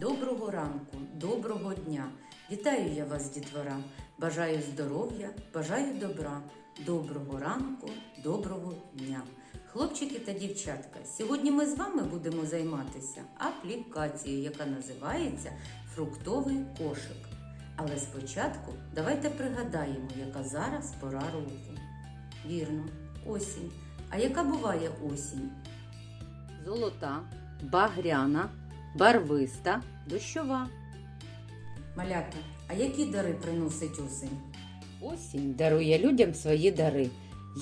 Доброго ранку, доброго дня! Вітаю я вас, дітвора! Бажаю здоров'я, бажаю добра, доброго ранку, доброго дня! Хлопчики та дівчатка, сьогодні ми з вами будемо займатися аплікацією, яка називається фруктовий кошик. Але спочатку давайте пригадаємо, яка зараз пора року. Вірно, осінь. А яка буває осінь? Золота, багряна, барвиста, дощова. Малята, а які дари приносить осінь? Осінь дарує людям свої дари: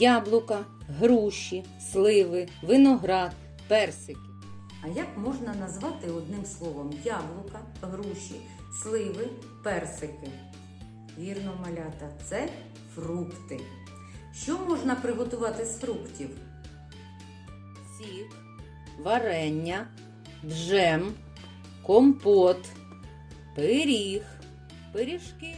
яблука, груші, сливи, виноград, персики. А як можна назвати одним словом яблука, груші, сливи, персики? Вірно, малята, це фрукти. Що можна приготувати з фруктів? Сік, варення, джем, компот, пиріг, пиріжки.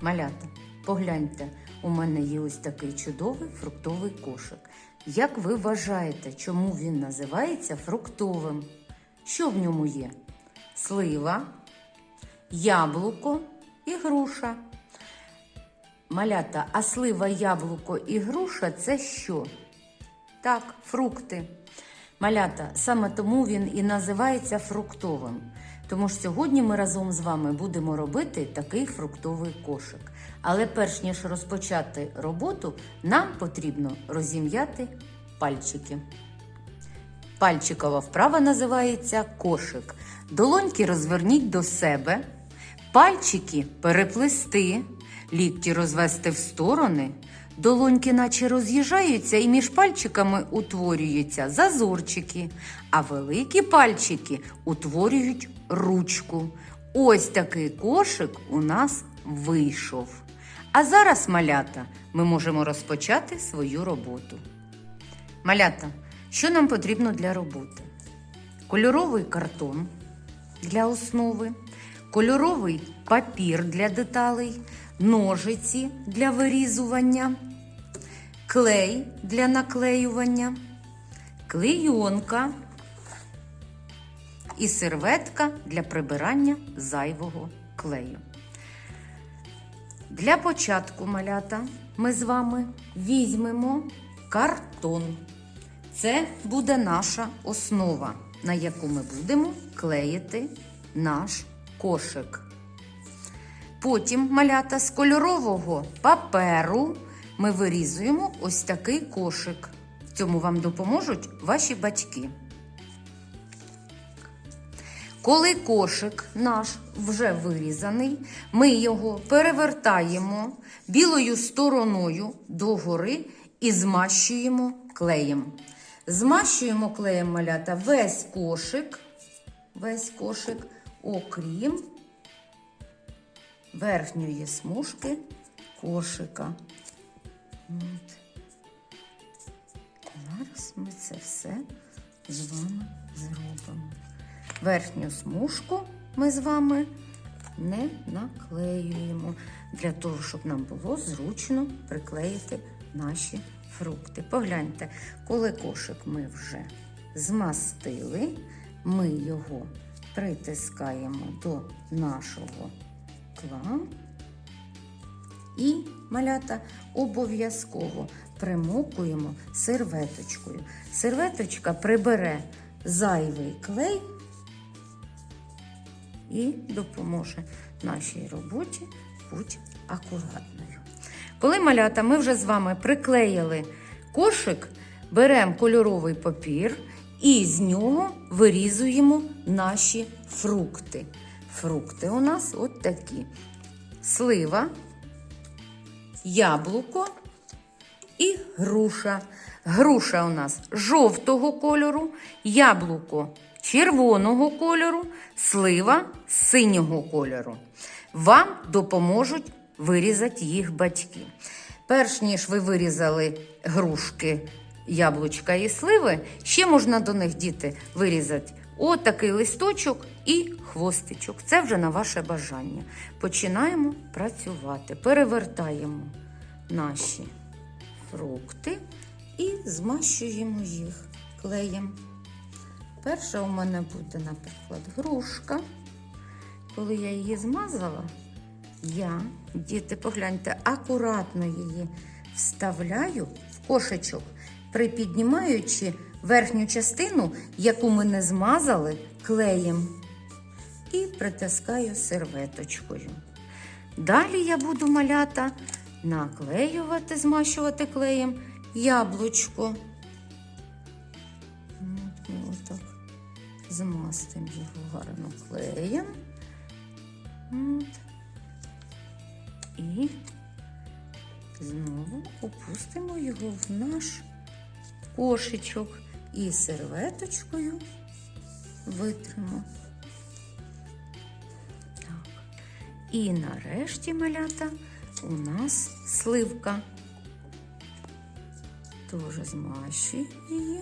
Малята, погляньте, у мене є ось такий чудовий фруктовий кошик. Як ви вважаєте, чому він називається фруктовим? Що в ньому є? Слива, яблуко і груша. Малята, а слива, яблуко і груша це що? Так, фрукти. Малята, саме тому він і називається фруктовим. Тому ж сьогодні ми разом з вами будемо робити такий фруктовий кошик. Але перш ніж розпочати роботу, нам потрібно розім'яти пальчики. Пальчикова вправа називається кошик. Долоньки розверніть до себе, пальчики переплести, лікті розвести в сторони, долоньки наче роз'їжджаються і між пальчиками утворюються зазорчики, а великі пальчики утворюють ручку. Ось такий кошик у нас вийшов. А зараз, малята, ми можемо розпочати свою роботу. Малята, що нам потрібно для роботи? Кольоровий картон для основи, кольоровий папір для деталей, ножиці для вирізування, клей для наклеювання, клейонка і серветка для прибирання зайвого клею. Для початку малята ми з вами візьмемо картон. Це буде наша основа, на яку ми будемо клеїти наш кошик. Потім малята з кольорового паперу ми вирізуємо ось такий кошик. В цьому вам допоможуть ваші батьки. Коли кошик наш вже вирізаний, ми його перевертаємо білою стороною догори і змащуємо клеєм. Змащуємо клеєм малята весь кошик, весь кошик, окрім верхньої смужки кошика. От. Зараз ми це все з вами зробимо. Верхню смужку ми з вами не наклеюємо для того, щоб нам було зручно приклеїти наші фрукти. Погляньте, коли кошик ми вже змастили, ми його притискаємо до нашого кла і малята обов'язково примокуємо серветочкою. Серветочка прибере зайвий клей і допоможе нашій роботі бути акуратною. Коли малята, ми вже з вами приклеїли кошик, беремо кольоровий папір і з нього вирізуємо наші фрукти. Фрукти у нас от такі: слива, яблуко і груша. Груша у нас жовтого кольору, яблуко червоного кольору, слива синього кольору. Вам допоможуть вирізати їх батьки. Перш ніж ви вирізали грушки, яблучка і сливи, ще можна до них діти вирізати отакий листочок і хвостичок. Це вже на ваше бажання. Починаємо працювати. Перевертаємо наші фрукти і змащуємо їх клеєм. Перша у мене буде, наприклад, грушка. коли я її змазала, я, діти, погляньте, акуратно її вставляю в кошечок, припіднімаючи верхню частину, яку ми не змазали клеєм, і притискаю серветочкою. Далі я буду малята наклеювати, змащувати клеєм яблучко. Отак змастимо його гарно клеєм. От. І знову опустимо його в наш кошечок і серветочкою витримо. І нарешті малята у нас сливка. Тоже змащуємо її.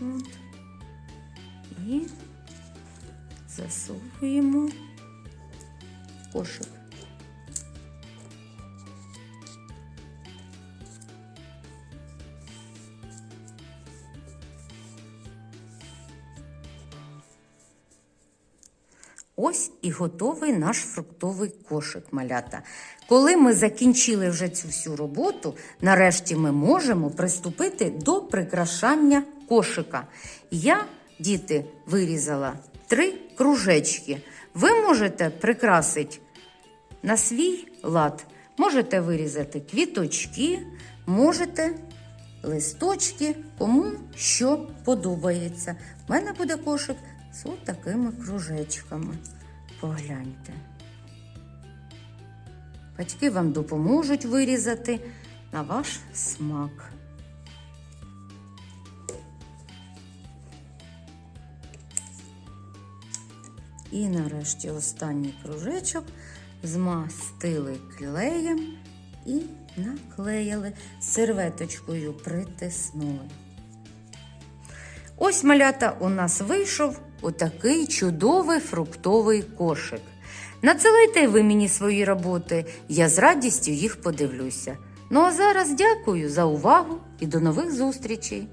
От. І засовуємо кошик. Ось і готовий наш фруктовий кошик малята. Коли ми закінчили вже цю всю роботу, нарешті ми можемо приступити до прикрашання кошика. Я, діти, вирізала три кружечки. Ви можете прикрасити на свій лад. Можете вирізати квіточки, можете листочки, кому що подобається. У мене буде кошик з такими кружечками. Погляньте. Батьки вам допоможуть вирізати на ваш смак. І нарешті останній кружечок змастили клеєм і наклеїли серветочкою притиснули. Ось малята у нас вийшов отакий чудовий фруктовий кошик. Надсилайте ви мені свої роботи, я з радістю їх подивлюся. Ну а зараз дякую за увагу і до нових зустрічей!